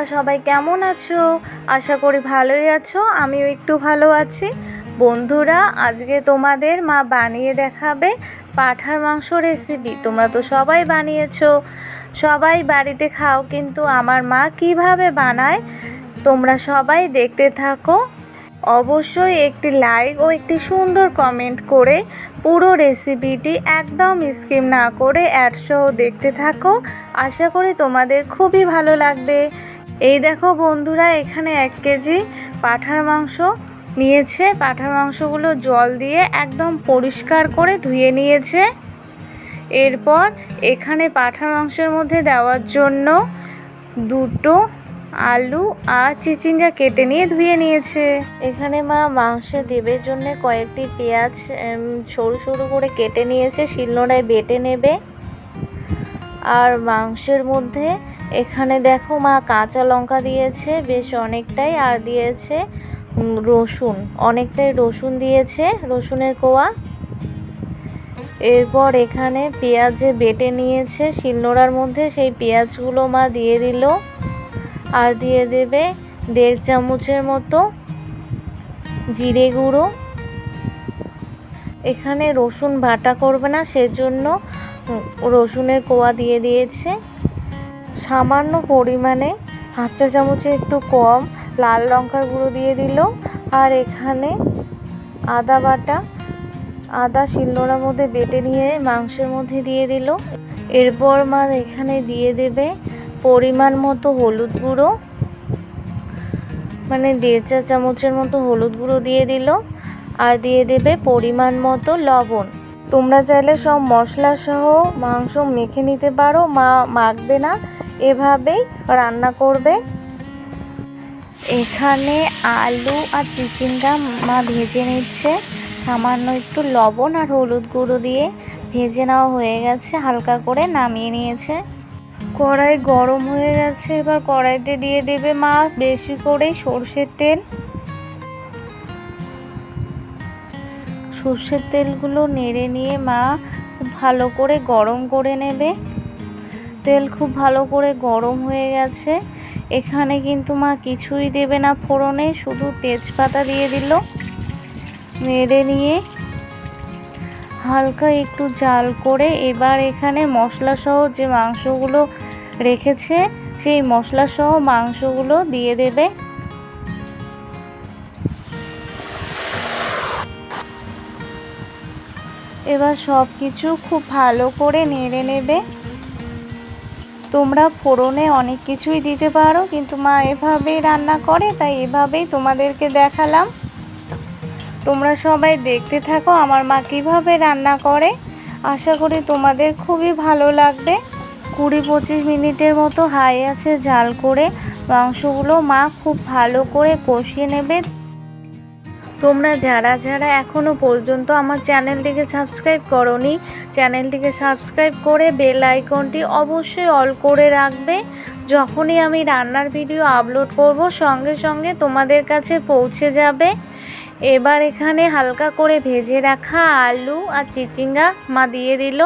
তোমরা সবাই কেমন আছো? আশা করি ভালোই আছো, আমিও একটু ভালো আছি। বন্ধুরা, আজকে তোমাদের মা বানিয়ে দেখাবে পাঁঠার মাংস রেসিপি তোমরা তো সবাই বানিয়েছো। সবাই বাড়িতে খাও, কিন্তু আমার মা কীভাবে বানায়, তোমরা সবাই দেখতে থাকো। অবশ্যই একটি লাইক ও একটি সুন্দর কমেন্ট করে পুরো রেসিপিটি একদম স্কিম না করে অ্যাডসহ দেখতে থাকো। আশা করি তোমাদের খুবই ভালো লাগবে। এই দেখো বন্ধুরা, এখানে এক কেজি পাঁঠার মাংস নিয়েছে। পাঁঠার মাংসগুলো জল দিয়ে একদম পরিষ্কার করে ধুয়ে নিয়েছে। এরপর এখানে পাঁঠার মাংসের মধ্যে দেওয়ার জন্য দুটো আলু আর চিচিঙ্গা কেটে নিয়ে ধুয়ে নিয়েছে। এখানে মা মাংসে দেবের জন্য কয়েকটি পেঁয়াজ সরু সরু করে কেটে নিয়েছে, শিলনোড়ায় বেটে নেবে। আর মাংসের মধ্যে এখানে দেখো মা কাঁচা লঙ্কা দিয়েছে, বেশ অনেকটাই, আর দিয়েছে রসুন। অনেকটাই রসুন দিয়েছে, রসুনের কোয়া। এরপর এখানে পেঁয়াজ যে বেটে নিয়েছে শিলনোড়ার মধ্যে, সেই পেঁয়াজগুলো মা দিয়ে দিল। আর দিয়ে দেবে দেড় চামচের মতো জিরে গুঁড়ো। এখানে রসুন বাটা করবে না, সেজন্য রসুনের কোয়া দিয়ে দিয়েছে। সামান্য পরিমাণে হাফ চা চামচের একটু কম লাল লঙ্কার গুঁড়ো দিয়ে দিল। আর এখানে আদা বাটা, আদা শিলনোড়ার মধ্যে বেটে নিয়ে মাংসের মধ্যে দিয়ে দিল। এরপর মা এখানে দিয়ে দেবে পরিমাণ মতো হলুদ গুঁড়ো মানে দেড় চা চামচের মতো হলুদ গুঁড়ো দিয়ে দিল। আর দিয়ে দেবে পরিমাণ মতো লবণ। তোমরা চাইলে সব মশলা সহ মাংস মেখে নিতে পারো। মা মাখবে না। এভাবেই রান্না করবে। এখানে আলু আর চিচিঙ্গা মা ভেজে নিচ্ছে। সামান্য একটু লবণ আর হলুদ গুঁড়ো দিয়ে ভেজে নেওয়া হয়ে গেছে, হালকা করে নামিয়ে নিয়েছে। কড়াই গরম হয়ে গেছে, এবার কড়াইতে দিয়ে দেবে মা বেশি করে সর্ষের তেল। সর্ষের তেলগুলো নেড়ে নিয়ে মা ভালো করে গরম করে নেবে। তেল খুব ভালো করে গরম হয়ে গেছে। এখানে কিন্তু মা কিছুই দেবে না ফোড়নে, শুধু তেজপাতা দিয়ে দিল, নেড়ে নিয়ে হালকা একটু জাল করে এবার এখানে মশলা সহ যে মাংসগুলো রেখেছে, সেই মশলা সহ মাংসগুলো দিয়ে দেবে। এবার সব কিছু খুব ভালো করে নেড়ে নেবে। তোমরা ফোড়নে অনেক কিছুই দিতে পারো, কিন্তু মা এভাবেই রান্না করে, তাই এভাবেই তোমাদেরকে দেখালাম। তোমরা সবাই দেখতে থাকো আমার মা কীভাবে রান্না করে। আশা করি তোমাদের খুবই ভালো লাগবে। কুড়ি পঁচিশ মিনিটের মতো হাই আছে জাল করে মাংসগুলো মা খুব ভালো করে কষিয়ে নেবে। তোমরা যারা যারা এখনও পর্যন্ত আমার চ্যানেলটিকে সাবস্ক্রাইব করনি, চ্যানেলটিকে সাবস্ক্রাইব করে বেল আইকনটি অবশ্যই অল করে রাখবে। যখনই আমি রান্নার ভিডিও আপলোড করব, সঙ্গে সঙ্গে তোমাদের কাছে পৌঁছে যাবে। এবার এখানে হালকা করে ভেজে রাখা আলু আর চিচিঙ্গা মা দিয়ে দিল।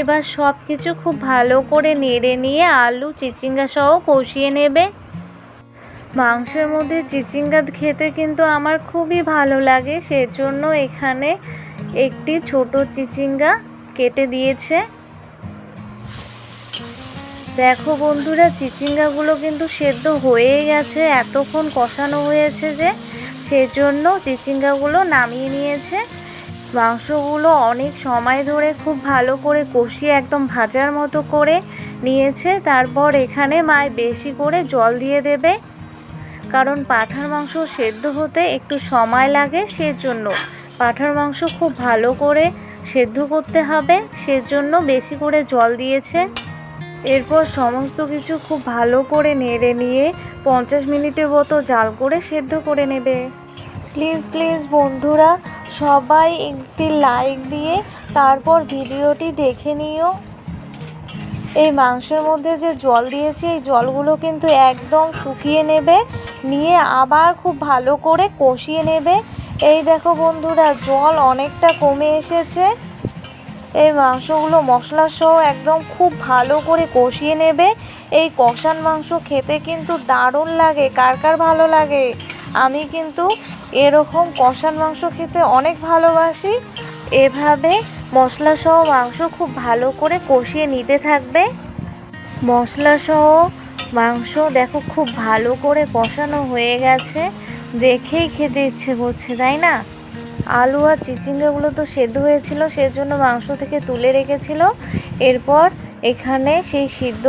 এবার সব কিছু খুব ভালো করে নেড়ে নিয়ে আলু, চিচিঙ্গা সহ কষিয়ে নেবে। মাংসের মধ্যে চিচিঙ্গা খেতে কিন্তু আমার খুবই ভালো লাগে। সেজন্য এখানে একটি ছোট চিচিঙ্গা কেটে দিয়েছে। দেখো বন্ধুরা, চিচিঙ্গাগুলো কিন্তু সেদ্ধ হয়ে গেছে, এতক্ষণ কষানো হয়েছে যে সেজন্য চিচিঙ্গাগুলো নামিয়ে নিয়েছে। মাংসগুলো অনেক সময় ধরে খুব ভালো করে কষিয়ে একদম ভাজার মতো করে নিয়েছে। তারপর এখানে মায় বেশি করে জল দিয়ে দেবে। কারণ পাঁঠার মাংস সেদ্ধ হতে একটু সময় লাগে সেজন্য। পাঁঠার মাংস খুব ভালো করে সেদ্ধ করতে হবে, সেজন্য বেশি করে জল দিয়েছে। এরপর সমস্ত কিছু খুব ভালো করে নেড়ে নিয়ে পঞ্চাশ মিনিটের মতো জাল করে সেদ্ধ করে নেবে। প্লিজ প্লিজ বন্ধুরা, সবাই একটি লাইক দিয়ে তারপর ভিডিওটি দেখে নিও। এই মাংসের মধ্যে যে জল দিয়েছি, এই জলগুলো কিন্তু একদম শুকিয়ে নেবে, নিয়ে আবার খুব ভালো করে কষিয়ে নেবে। এই দেখো বন্ধুরা, জল অনেকটা কমে এসেছে। এই মাংসগুলো মশলা সহ একদম খুব ভালো করে কষিয়ে নেবে। এই কষান মাংস খেতে কিন্তু দারুণ লাগে, কার কার ভালো লাগে? আমি কিন্তু এরকম কষান মাংস খেতে অনেক ভালোবাসি। এভাবে মশলা সহ মাংস খুব ভালো করে কষিয়ে নিতে থাকবে। মশলা সহ মাংস দেখো খুব ভালো করে কষানো হয়ে গেছে। দেখেই খেতে ইচ্ছে করছে, তাই না? আলু আর চিচিঙ্গাগুলো তো সেদ্ধ হয়েছিল, সেজন্য মাংস থেকে তুলে রেখেছিল। এরপর এখানে সেই সিদ্ধ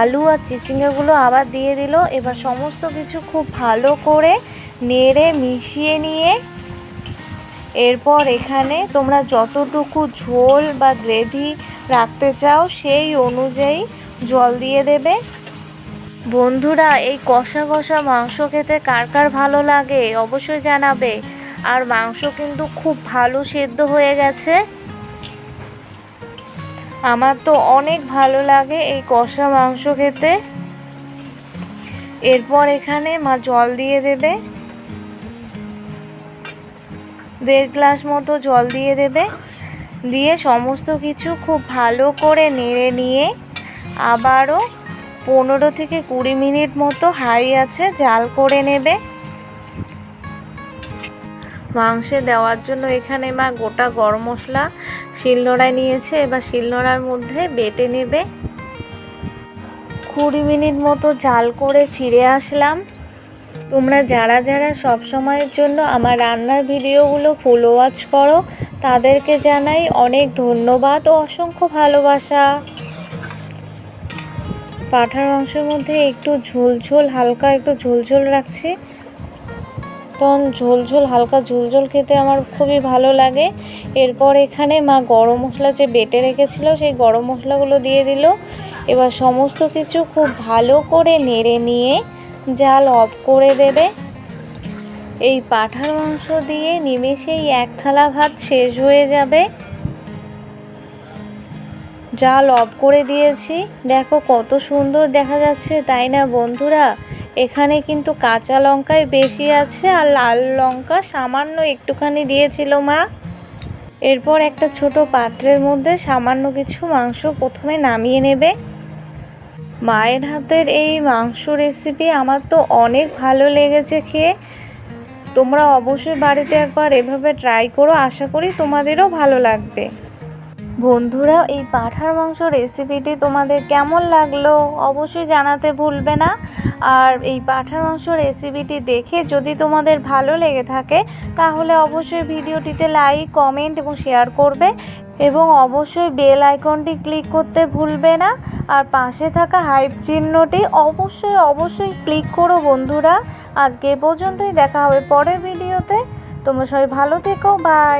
আলু আর চিচিঙ্গাগুলো আবার দিয়ে দিল। এবার সমস্ত কিছু খুব ভালো করে নেড়ে মিশিয়ে নিয়ে এরপর এখানে তোমরা যতটুকু ঝোল বা গ্রেভি রাখতে চাও, সেই অনুযায়ী জল দিয়ে দেবে। বন্ধুরা, এই কষা কষা মাংস খেতে কার কার ভালো লাগে অবশ্যই জানাবে। আর মাংস কিন্তু খুব ভালো সেদ্ধ হয়ে গেছে। আমার তো অনেক ভালো লাগে এই কষা মাংস খেতে। এরপর এখানে মা জল দিয়ে দেবে। দেড় গ্লাস মতো জল দিয়ে দেবে। দিয়ে সমস্ত কিছু খুব ভালো করে নেড়ে নিয়ে আবারও পনেরো থেকে কুড়ি মিনিট মতো হাই আছে, জাল করে নেবে। মাংসে দেওয়ার জন্য এখানে মা গোটা গরম মশলা শিলনোড়ায় নিয়েছে, এবার শিলনোড়ার মধ্যে বেটে নেবে। কুড়ি মিনিট মতো জাল করে ফিরে আসলাম। তোমরা যারা যারা সব সময়ের জন্য আমার রান্নার ভিডিওগুলো ফুল ওয়াচ করো, তাদেরকে জানাই অনেক ধন্যবাদ ও অসংখ্য ভালোবাসা। পাঁঠার মাংসের মধ্যে একটু ঝোল ঝোল, হালকা একটু ঝোল ঝোল রাখছি। তখন ঝোল ঝোল, হালকা ঝোল ঝোল খেতে আমার খুবই ভালো লাগে। এরপর এখানে মা গরম মশলা যে বেটে রেখেছিল, সেই গরম মশলাগুলো দিয়ে দিল। এবার সমস্ত কিছু খুব ভালো করে নেড়ে নিয়ে জাল অফ করে দেবে। এই পাঁঠার মাংস দিয়ে নিমেষেই এক থালা ভাত শেষ হয়ে যাবে। জাল অফ করে দিয়েছি। দেখো কত সুন্দর দেখা যাচ্ছে, তাই না বন্ধুরা? এখানে কিন্তু কাঁচা লঙ্কাই বেশি আছে আর লাল লঙ্কা সামান্য একটুখানি দিয়েছিল মা। এরপর একটা ছোট পাত্রের মধ্যে সামান্য কিছু মাংস প্রথমে নামিয়ে নেবে। মায়ের হাতের এই মাংস রেসিপি আমার তো অনেক ভালো লেগেছে খেয়ে। তোমরা অবশ্যই বাড়িতে একবার এভাবে ট্রাই করো, আশা করি তোমাদেরও ভালো লাগবে। বন্ধুরা, এই পাঁঠার মাংস রেসিপিটি তোমাদের কেমন লাগল অবশ্যই জানাতে ভুলবে না। আর এই পাঁঠার মাংস রেসিপিটি দেখে যদি তোমাদের ভালো লেগে থাকে, তাহলে অবশ্যই ভিডিওটিতে লাইক কমেন্ট এবং শেয়ার করবে। এবং অবশ্যই বেল আইকনটি ক্লিক করতে ভুলবে না। আর পাশে থাকা হাইপ চিহ্নটি অবশ্যই অবশ্যই ক্লিক করো বন্ধুরা। আজকে এ পর্যন্তই, দেখা হবে পরের ভিডিওতে তোমরা সবাই ভালো থেকো বাই